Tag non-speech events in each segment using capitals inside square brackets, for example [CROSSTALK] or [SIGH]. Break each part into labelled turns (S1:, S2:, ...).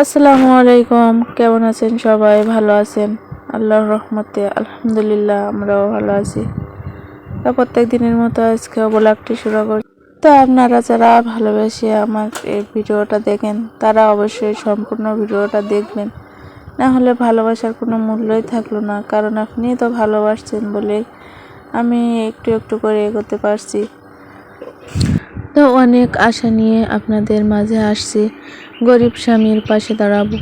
S1: আসসালামু আলাইকুম। কেমন আছেন সবাই? ভালো আছেন? আল্লাহর রহমতে আলহামদুলিল্লাহ, আমরাও ভালো আছি। তা প্রত্যেক দিনের মতো আজকেও ব্লগটি শুরু করি। তো আপনারা যারা ভালোবেসে আমার এই ভিডিওটা দেখেন, তারা অবশ্যই সম্পূর্ণ ভিডিওটা দেখবেন। না হলে ভালোবাসার কোনো মূল্যই থাকল না, কারণ আপনি তো ভালোবাসছেন বলে আমি একটু একটু করে এগোতে পারছি। তো অনেক আশা নিয়ে আপনাদের মাঝে আসছি। গরিব স্বামীর পাশে দাঁড়াবো।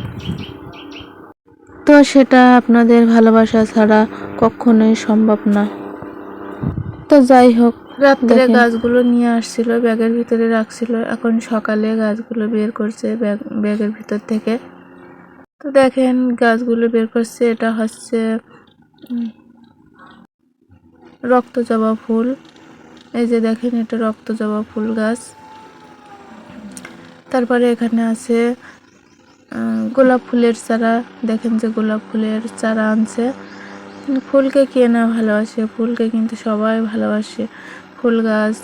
S1: তো সেটা আপনাদের ভালোবাসা ছাড়া কখনোই সম্ভব না। তো যাই হোক রাত্রে গাছগুলো নিয়ে আসছিল ব্যাগের ভিতরে রাখছিল। এখন সকালে গাছগুলো বের করছে ব্যাগ ব্যাগের ভিতর থেকে। তো দেখেন গাছগুলো বের করছে এটা হচ্ছে রক্ত জবা ফুল। এই যে দেখেন এটা রক্ত জবা ফুল গাছ। তারপরে এখানে আছে গোলাপ ফুলের চারা। দেখেন যে গোলাপ ফুলের চারা আনছে। ফুলকে কে না ভালোবাসে? ফুলকে কিন্তু সবাই ভালোবাসে। ফুল গাছ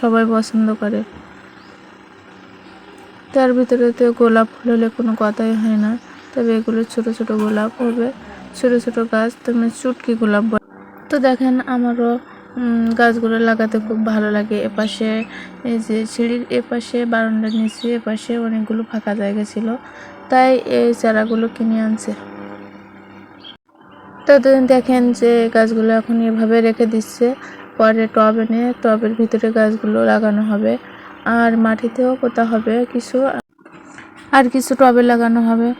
S1: সবাই পছন্দ করে। তার ভিতরে তো গোলাপ ফুল হলে কোনো কথাই হয় না। তবে এগুলো ছোট ছোট গোলাপ হবে। ছোট ছোট গাছ, তুমি চুটকি গোলাপ তো দেখেন আমারও গাছগুলো লাগাতে খুব ভালো লাগে। এপাশে এই যে সিঁড়ির এপাশে বারান্দার নিচে এপাশে অনেকগুলো ফাঁকা জায়গা ছিল। তাই এই চারাগুলো কিনে আনছে। তো দে- দেখেন যে গাছগুলো এখন এভাবে রেখে দিচ্ছে। পরে টব এনে টবের ভিতরে গাছগুলো লাগানো হবে। আর মাটিতেও পোতা হবে কিছু। আর কিছু টবে লাগানো হবে।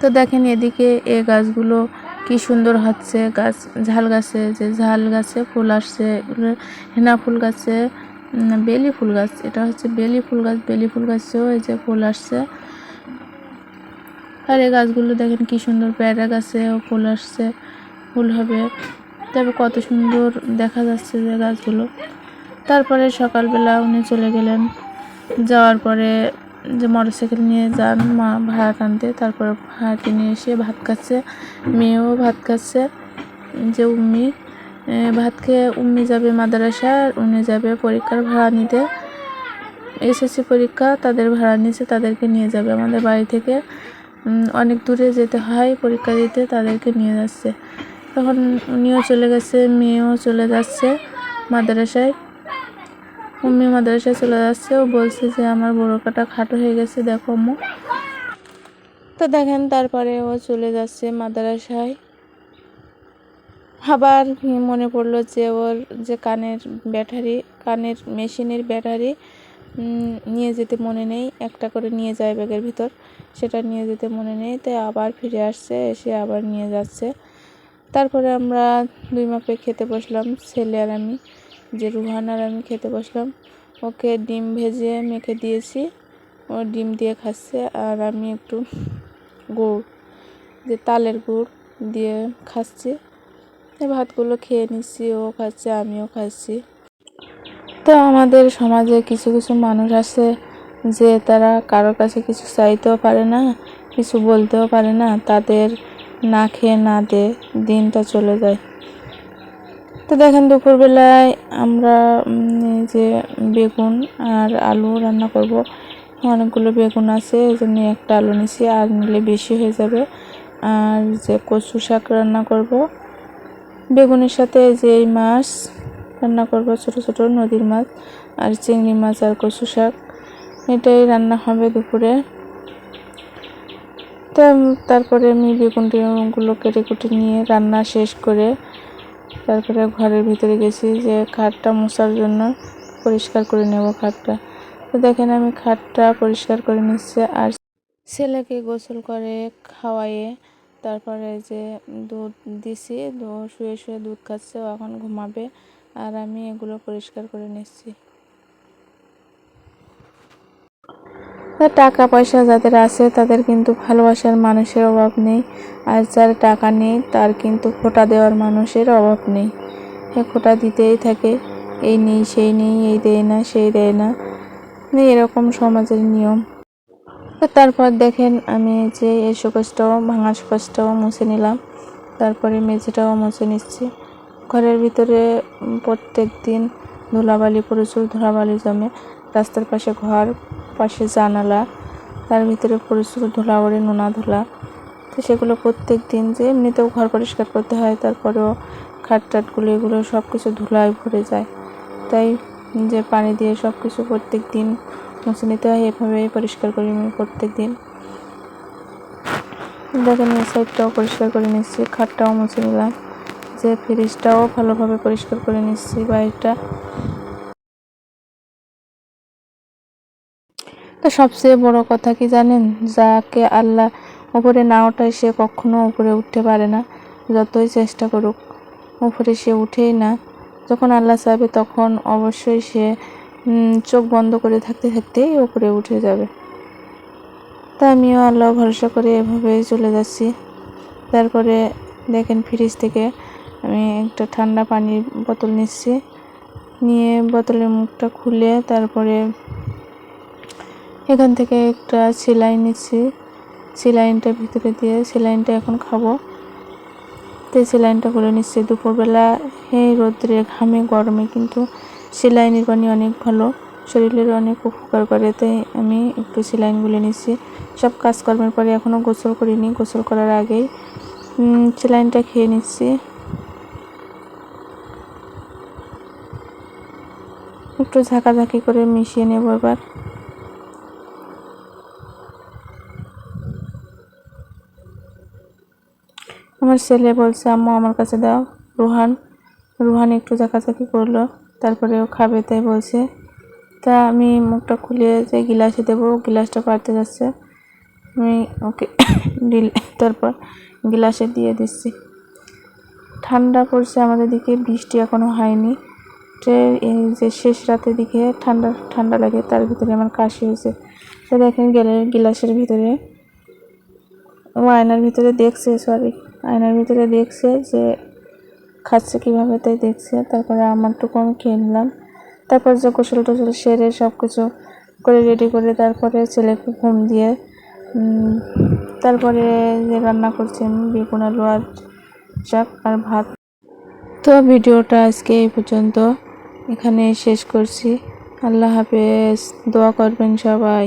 S1: তো দেখেন এদিকে এ গাছগুলো কি সুন্দর হচ্ছে গাছ, ঝাল গাছে, যে ঝাল গাছে ফুল আসছে হেনা ফুল গাছে বেলি ফুল গাছ, এটা হচ্ছে বেলি ফুল গাছ, বেলি ফুল গাছেও এই যে ফুল আসছে। আর এই গাছগুলো দেখেন কি সুন্দর পেয়ারা গাছেও ফুল আসছে, ফুল হবে। তবে কত সুন্দর দেখা যাচ্ছে যে গাছগুলো। তারপরে সকালবেলা উনি চলে গেলেন, যাওয়ার পরে যে মোটরসাইকেল নিয়ে যান, মা ভাড়া টানতে, তারপরে ভাড়াটি নিয়ে এসে ভাত খাচ্ছে, মেয়েও ভাত খাচ্ছে, যে উম্মি ভাত খেয়ে উম্মি যাবে মাদ্রাসা উনি যাবে পরীক্ষার ভাড়া নিতে। এসএসসি পরীক্ষা, তাদের ভাড়া নিয়েছে তাদেরকে নিয়ে যাবে। আমাদের বাড়ি থেকে অনেক দূরে যেতে হয় পরীক্ষা দিতে, তাদেরকে নিয়ে যাচ্ছে। তখন উনিও চলে গেছে, মেয়েও চলে যাচ্ছে মাদ্রাসায়। উম্মি মাদ্রাসায় চলে যাচ্ছে। ও বলছে যে, আমার বড়কাটা খাটো হয়ে গেছে, দেখো আম্মু। তো দেখেন, তারপরে ও চলে যাচ্ছে মাদ্রাসায়। আবার মনে পড়ল যে, ওর যে কানের ব্যাটারি, কানের মেশিনের ব্যাটারি নিয়ে যেতে মনে নেই। একটা করে নিয়ে যায় ব্যাগের ভিতর, সেটা নিয়ে যেতে মনে নেই। তাই আবার ফিরে আসছে, এসে আবার নিয়ে যাচ্ছে। তারপরে আমরা দুই মাপে খেতে বসলাম, ছেলে আর আমি। যে রুহান আর আমি খেতে বসলাম, ওকে ডিম ভেজে মেখে দিয়েছি। ও ডিম দিয়ে খাচ্ছে আর আমি একটু গুড়, যে তালের গুড় দিয়ে খাচ্ছি। ভাতগুলো খেয়ে নিচ্ছি, ও খাচ্ছে, আমিও খাচ্ছি। তো আমাদের সমাজে কিছু কিছু মানুষ আছে যে তারা কারোর কাছে কিছু চাইতেও পারে না, কিছু বলতেও পারে না, তাদের না খেয়ে না দে দিনটা চলে যায়। তো দেখেন দুপুরবেলায় আমরা যে বেগুন আর আলু রান্না করব। অনেকগুলো বেগুন আছে, এই জন্য একটা আলু নিছি, আর নিলে বেশি হয়ে যাবে। আর যে কচু শাক রান্না করব। বেগুনের সাথে যে এই মাছ রান্না করব, ছোট ছোট নদীর মাছ আর চিংড়ি মাছ আর কচু শাক। এটাই রান্না হবে দুপুরে। তো তারপরে আমি বেগুন টেগুনগুলো কেটে কুটে নিয়ে রান্না শেষ করে তারপরে ঘরের ভিতরে গেছি যে খাটটা মোছার জন্য পরিষ্কার করে নেব খাটটা। তো দেখেন আমি খাটটা পরিষ্কার করে নিচ্ছে আর ছেলেকে গোসল করে খাওয়াইয়ে তারপরে যে দুধ দিছি শুয়ে শুয়ে দুধ খাচ্ছে, ও এখন ঘুমাবে। আর আমি এগুলো পরিষ্কার করে নিচ্ছি। তা টাকা পয়সা যাদের আছে, তাদের কিন্তু ভালোবাসার মানুষের অভাব নেই। আর যার টাকা নেই, তার কিন্তু খোটা দেওয়ার মানুষের অভাব নেই। হ্যাঁ খোটা দিতেই থাকে। এই নেই, সেই নেই, এই দেয় না, সেই দেয় না। মানে এরকম সমাজের নিয়ম। তারপর দেখেন, আমি যে এই শোকজটাও ভাঙা শোকজটাও মুছে নিলাম। তারপরে মেঝেটাও মুছে নিচ্ছি। ঘরের ভিতরে প্রত্যেক দিন ধুলাবালি, প্রচুর ধুলাবালি জমে। রাস্তার পাশে ঘর পাশে জানালা, তার ভিতরে ধুলা ওড়ে নোনা ধুলা। তো সেগুলো প্রত্যেক দিন যে এমনিতেও ঘর পরিষ্কার করতে হয়, তারপরেও খাট টাটগুলো এগুলো সব কিছু ধুলায় ভরে যায়। তাই যে পানি দিয়ে সব কিছু প্রত্যেক দিন মুছে নিতে হয়, এভাবেই পরিষ্কার করি আমি প্রত্যেক দিন। দেখেন এই সাইডটাও পরিষ্কার করে নিচ্ছি, খাটটাও মুছে নিলাম। যে ফ্রিজটাও ভালোভাবে পরিষ্কার করে নিচ্ছি বাইরটা তো সবচেয়ে বড় কথা কি জানেন? যাকে আল্লাহ উপরে না ওঠায় সে কখনো উপরে উঠতে পারে না। যতই চেষ্টা করুক, উপরে সে উঠেই না। যখন আল্লাহ চাইবে, তখন অবশ্যই সে চোখ বন্ধ করে থাকতে থাকতেই উপরে উঠে যাবে। তা আমিও আল্লাহ ভরসা করে এভাবে চলে যাচ্ছি। তারপরে দেখেন ফ্রিজ থেকে আমি একটা ঠান্ডা পানির বোতল নিচ্ছি। নিয়ে বোতলের মুখটা খুলে তারপরে এখান থেকে একটা সেলাই নিচ্ছি। সেলাইনটা ভিতরে দিয়ে সেলাইনটা এখন খাব। তো সেলাইনটা করে নিচ্ছি দুপুরবেলা। এই রোদ্রে, ঘামে, গরমে কিন্তু সেলাইনের পানি অনেক ভালো। শরীরের অনেক উপকার করে, তাই আমি একটু সেলাইন গুলে নিচ্ছি। সব কাজকর্মের পরে এখনও গোসল করিনি। গোসল করার আগেই সেলাইনটা খেয়ে নিচ্ছি। একটু ঝাঁকাঝাঁকি করে মিশিয়ে নেব এবার। আমার ছেলে বলছে, আম্মু, আমার কাছে দাও। রুহান রুহান একটু ঝাঁকাঝাঁকি করল। তারপরে ও খাবে তাই বলছে। তা আমি মুখটা খুলে যে গিলাসে দেবো গিলাসটা পারতে যাচ্ছে। আমি ওকে [COUGHS] ডিল, তারপর গিলাসে দিয়ে দিচ্ছি। ঠান্ডা পড়ছে আমাদের দিকে, বৃষ্টি এখনও হয়নি। এই যে শেষ রাতের দিকে ঠান্ডা ঠান্ডা লাগে, তার ভিতরে আমার কাশি হয়েছে। তো দেখেন গেলে গিলাসের ভিতরে ও আয়নার ভিতরে দেখছে সরি আয়নার ভিতরে দেখছে যে খাচ্ছে কীভাবে তাই দেখছে। তারপরে আমারটুকু আমি খেয়ে নিলাম। তারপর যে গোসল টোসল সেরে সব কিছু করে রেডি করে তারপরে ছেলেকে ঘুম দিয়ে তারপরে যে রান্না করছি আমি বেগুন আলু আর শাক আর ভাত। তো ভিডিওটা আজকে এই পর্যন্ত। এখানে শেষ করছি। আল্লাহ হাফেজ। দোয়া করবেন সবাই।